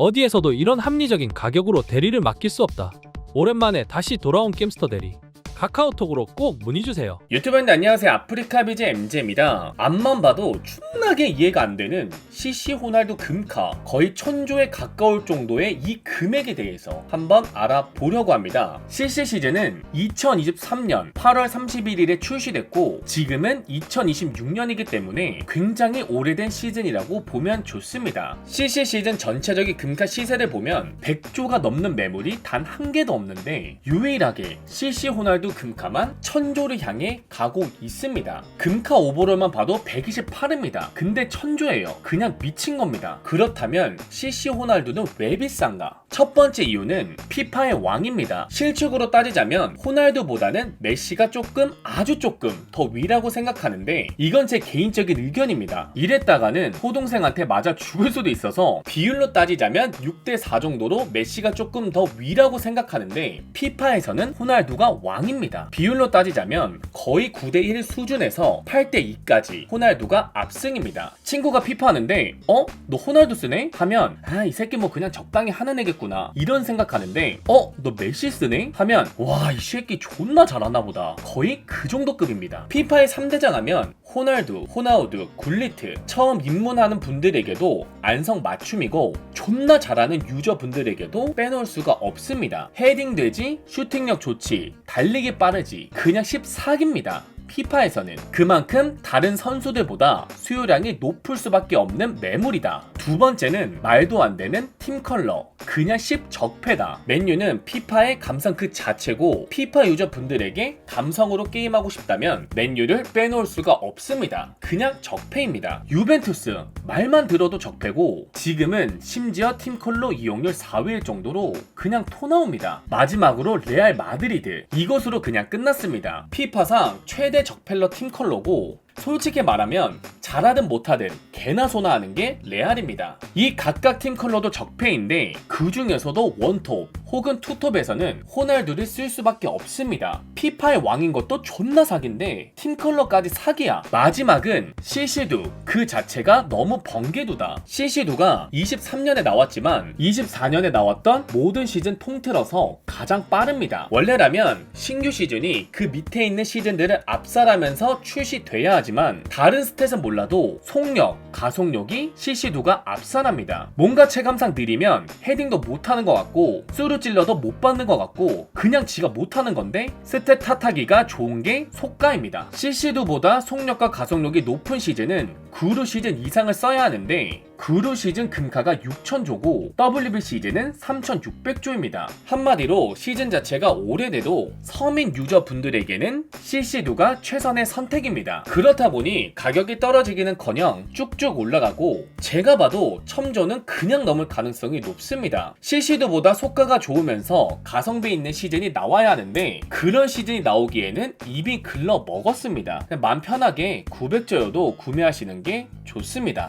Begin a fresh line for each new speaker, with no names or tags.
어디에서도 이런 합리적인 가격으로 대리를 맡길 수 없다. 오랜만에 다시 돌아온 겜스터 대리. 카카오톡으로 꼭 문의주세요.
유튜브인데 안녕하세요. 아프리카 비제 MJ입니다. 앞만 봐도 충나게 이해가 안 되는 CC 호날두 금카 거의 천조에 가까울 정도의 이 금액에 대해서 한번 알아보려고 합니다. CC 시즌은 2023년 8월 31일에 출시됐고 지금은 2026년이기 때문에 굉장히 오래된 시즌이라고 보면 좋습니다. CC 시즌 전체적인 금카 시세를 보면 100조가 넘는 매물이 단 한 개도 없는데 유일하게 CC 호날두 금카만 천조를 향해 가고 있습니다. 금카 오버롤만 봐도 128입니다. 근데 천조예요. 그냥 미친 겁니다. 그렇다면 CC 호날두는 왜 비싼가? 첫 번째 이유는 피파의 왕입니다. 실축으로 따지자면 호날두보다는 메시가 조금 아주 조금 더 위라고 생각하는데 이건 제 개인적인 의견입니다. 이랬다가는 호동생한테 맞아 죽을 수도 있어서 비율로 따지자면 6대4 정도로 메시가 조금 더 위라고 생각하는데 피파에서는 호날두가 왕입니다. 비율로 따지자면 거의 9대1 수준에서 8대2까지 호날두가 압승입니다. 친구가 피파 하는데 어? 너 호날두 쓰네? 하면 아 이 새끼 뭐 그냥 적당히 하는 애겠구나 이런 생각하는데 어? 너 메시 쓰네? 하면 와 이 새끼 존나 잘하나 보다 거의 그 정도 급입니다. 피파의 3대장 하면 호날두, 호나우두, 굴리트 처음 입문하는 분들에게도 안성 맞춤이고 존나 잘하는 유저분들에게도 빼놓을 수가 없습니다. 헤딩 되지, 슈팅력 좋지, 달리기 빠르지, 그냥 14기입니다. 피파에서는 그만큼 다른 선수들보다 수요량이 높을 수밖에 없는 매물이다. 두 번째는 말도 안 되는 팀 컬러. 그냥 10 적패다. 맨유는 피파의 감성 그 자체고 피파 유저분들에게 감성으로 게임하고 싶다면 맨유를 빼놓을 수가 없습니다. 그냥 적패입니다. 유벤투스 말만 들어도 적패고 지금은 심지어 팀 컬러 이용률 4위일 정도로 그냥 토 나옵니다. 마지막으로 레알 마드리드 이것으로 그냥 끝났습니다. 피파상 최대 적펠러 팀 컬러고 솔직히 말하면 잘하든 못하든 개나 소나 하는 게 레알입니다. 이 각각 팀 컬러도 적폐인데 그 중에서도 원톱 혹은 투톱에서는 호날두를 쓸 수밖에 없습니다. 피파의 왕인 것도 존나 사기인데 팀 컬러까지 사기야. 마지막은 CC두 그 자체가 너무 번개두다. CC두가 23년에 나왔지만 24년에 나왔던 모든 시즌 통틀어서 가장 빠릅니다. 원래라면 신규 시즌이 그 밑에 있는 시즌들을 압살하면서 출시돼야 하지만 다른 스탯은 몰라도 속력, 가속력이 CC2가 압살합니다. 뭔가 체감상 느리면 헤딩도 못하는 것 같고 수루 찔러도 못 받는 것 같고 그냥 지가 못하는 건데 스탯 탓하기가 좋은 게 속가입니다. CC2보다 속력과 가속력이 높은 시즌은 구루 시즌 이상을 써야 하는데 구루 시즌 금카가 6,000조고 WB 시즌은 3,600조입니다. 한마디로 시즌 자체가 오래돼도 서민 유저분들에게는 CC2가 최선의 선택입니다. 그렇다 보니 가격이 떨어지기는커녕 쭉쭉 올라가고 제가 봐도 첨조는 그냥 넘을 가능성이 높습니다. CC2보다 속가가 좋으면서 가성비 있는 시즌이 나와야 하는데 그런 시즌이 나오기에는 입이 글러 먹었습니다. 맘 편하게 900조여도 구매하시는 게 좋습니다.